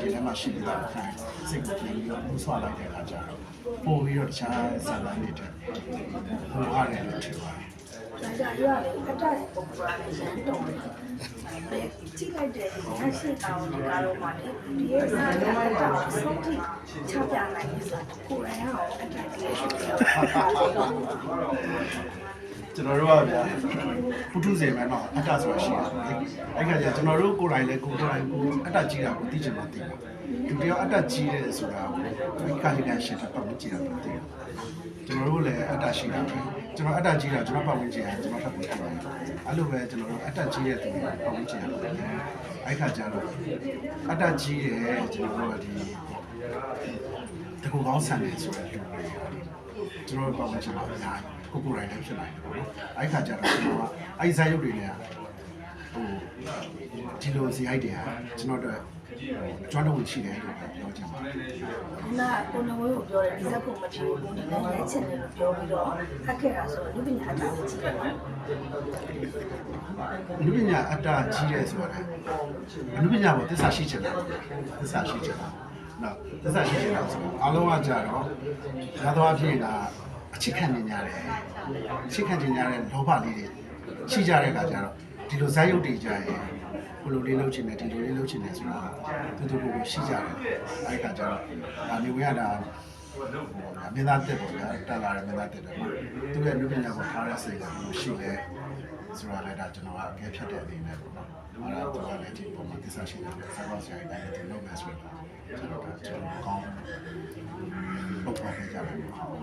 ရင်ထဲမှာရှိနေတာကိုစိတ်ကိုပြင်ပြီးတော့မှုဆွလိုက်တဲ့အခါကျတော့ပို့ပြီးတော့တခြားဇာတ်လမ်းတွေတက်ဟိုရတယ်လို့ထင်ပါတယ်ဒါကြရလေအတက်ပုံစံနဲ့ရန်တုံတယ်။အဲကြည့်လိုက်တဲ့ရရှိတောင်းဒီကားတော့မှလေဒီရဲ့စာရအတက်ကိုစုံထိချပြနိုင်ပြီဆိုတော့ကိုယ်တိုင်ရောအတက်ကြီးရှိတယ်။ ကျွန်တော်တို့ကဗျာပုထုဇဉ်ပဲတော့အတ္တဆိုတာရှိတယ်အဲ့ခါကျကျွန်တော်တို့ကိုယ်တိုင်လည်းကိုယ်တိုင်ကိုအတ္တကြီးတာကိုသိချင်မှသိတာသူတယောက်အတ္တကြီးတယ်ဆိုတာကိုဒီကာလကန်ရှင်းတာပတ်မကြည့်တာမသိဘူးကျွန်တော်တို့လည်းအတ္တရှိတာပဲကျွန်တော်အတ္တကြီးတာကျွန်တော်ပတ်ဝန်းကျင်ကကျွန်တော်ထပ်ပြီးပြောတယ်အဲ့လိုပဲကျွန်တော်တို့အတ္တကြီးတဲ့သူတွေပတ်ဝန်းကျင်ကအဲ့ခါကျတော့အတ္တကြီးတယ်ကျွန်တော်တို့ကဒီ တကူကောင်းဆန်တယ်ဆိုတဲ့လူတွေကျွန်တော်တို့ပတ်ဝန်းကျင်မှာအများကြီးကိုကိုယ်တိုင်လည်းဖြစ်နိုင်တယ်ပေါ့နော်အဲ့ခါကျတော့ကျွန်တော်ကအဲ့ဒီဇာတ်ရုပ်တွေနဲ့ဟိုဒီလိုဇာတ်တွေကကျွန်တော်တို့ကျွမ်းတော်ဝင်ရှိတယ်လို့ပြောချင်ပါတယ်ခုနကကိုနဝေကိုပြောတယ်ဒီဇက်ကိုမဖြစ်ဘူးဒီလည်းရိုက်ချင်တယ်လို့ပြောပြီးတော့ဖတ်ခဲ့တာဆိုတော့လူပညာအတက်ကိုကြည့်တယ်နော်လူပညာအတ္တကြီးတယ်ဆိုတာလေလူပညာကိုသစ္စာရှိချင်တာသစ္စာရှိချင်တာ နော်သစ္စာရှိချင်တာဆိုတော့အားလုံးကကြတော့ရသောအဖြစ်ကအချစ်ခံနေကြတယ်အချစ်ခံနေကြတဲ့လောဘလေးတွေရှိကြတဲ့အခါကျတော့ဒီလိုဇာတ်ရုပ်တွေကြရင်ဘလိုလေးလုပ်ချင်တယ်ဒီလိုလေးလုပ်ချင်တယ်ဆိုတာတူတူကိုရှိကြတယ်အဲဒီအခါကျတော့ဒါနေဝင်ရတာ မင်းသားတက်ပေါ့ဗျာတက်လာတယ်မင်းသားတက်တယ်မှာသူရဲ့လူပညာကိုထားတဲ့စိတ်ကဘယ်လိုရှိလဲဆိုတာလည်းဒါကျွန်တော်ကအကဲဖြတ်တဲ့အနေနဲ့ပေါ့နော်အဲ့ဒါတော့လည်းဒီပုံမှာသစ္စာရှိတယ်ဆက်ပါဆရာကြီးတိုင်းဒီလုပ်မယ်ဆိုတော့ကျွန်တော်ကကျွန်တော်ကောင်းပုတ်ပေါ်ခဲ့ကြတယ်ပေါ့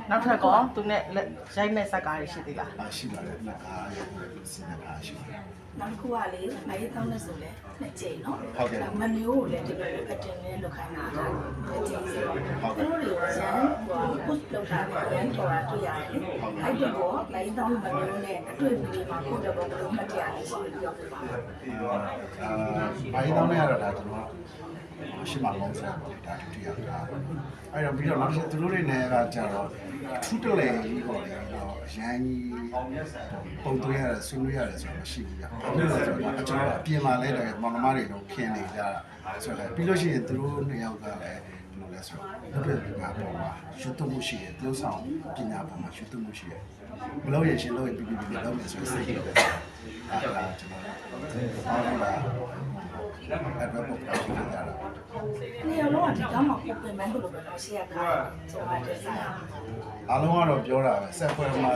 နောက်ထပ်ကောသူနဲ့လက်ရိုက်မဲ့ဇက်ကားတွေရှိသေးလားအရှိပါတယ်နှစ်ကားရဲ့စီးနေတာရှိပါတယ်နောက်တစ်ခုကလေမရေးတောင်းနေဆိုလဲနှစ်ချိန်နော်ဟုတ်ကဲ့မမျိုးကိုလည်းဒီလိုအတင်နဲ့လောက်ခိုင်းတာဒါနှစ်ချိန်ဆိုတော့သူတို့တွေရန် ဟို push လောက်တာနဲ့ရန်တော်တာတွေ့ရတယ်လေအဲ့ဒီတော့မရေးတောင်းမမျိုးနဲ့အတွေ့အကြုံမှာကိုယ့်တော့ဘယ်လိုမှတ်ရလဲရှိပြီးပြောပြပါမယ်အာဘာရင်တော့လည်းရတော့ဒါကျွန်တော်ရှိမှလုံးစားပေါ့ဒါဒုတိယတာအဲ့တော့ပြီးတော့နောက်တစ်ချက်သူတို့တွေနဲ့ကကြတော့ထူးတလဲကြီးပေါ့လေတော့ရန်ကြီးပုံသွင်းရတယ်ဆွေးနွေးရတယ်ဆိုတာမရှိဘူးဗျ။ဘာလို့လဲဆိုတော့ကျွန်တော်အပြင်မှာလဲတယ်မောင်နှမတွေတော့ခင်းနေကြတာဆိုတော့ပြီးလို့ရှိရင်သူတို့နှစ်ယောက်ကလည်း ဘယ်လိုလဲဆိုတော့ဘယ်လိုလဲပေါ်မှာရှုပ်မှုရှိတယ်သူတို့ဆောင်ပညာပေါ်မှာရှုပ်မှုရှိတယ်မလို့ရရှင်လို့ပြီးပြီးပြီးလုံးနေဆိုစိတ်ကြီးတယ်အဲ့ဒါကျွန်တော်အားလုံးကအဲ့တော့ပုံပြောင်းနေတာနေရာလုံးကဒီကောင်းမှာပုံပင်မှန်းလို့ပဲတော့ရှေ့ကခါကျွန်တော်တက်ဆိုင်အားလုံးကတော့ပြောတာပဲဆက်ခွဲမှာ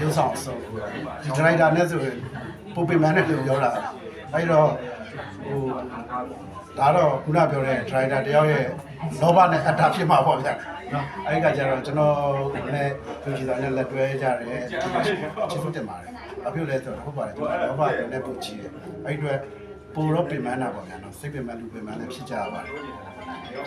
ရုပ်ဆောင်ဆုံးဒီဒရိုက်တာနဲ့ဆိုရင်ပုံပင်မန်းနဲ့လို့ပြောတာအဲ့တော့ ဟိုဒါတော့ခုနပြောတဲ့ဒရိုက်တာတယောက်ရဲ့လောဘနဲ့အတ္တဖြစ်မှာပေါ့ဗျာနော်အဲ့ဒီကကျတော့ကျွန်တော်လည်းသူကြီးသားနဲ့လက်တွဲကြတယ်ချစ်ဖို့တင်ပါတယ်အပြုလဲဆိုတော့ဟုတ်ပါတယ်ကျွန်တော်လောဘနဲ့ပုတ်ချီတယ်အဲ့ဒီအတွက်ပိုတော့ပင်မန်းတာပေါ့ဗျာနော်စိတ်ပင်မန်းလူပင်မန်းလည်းဖြစ်ကြရပါတယ်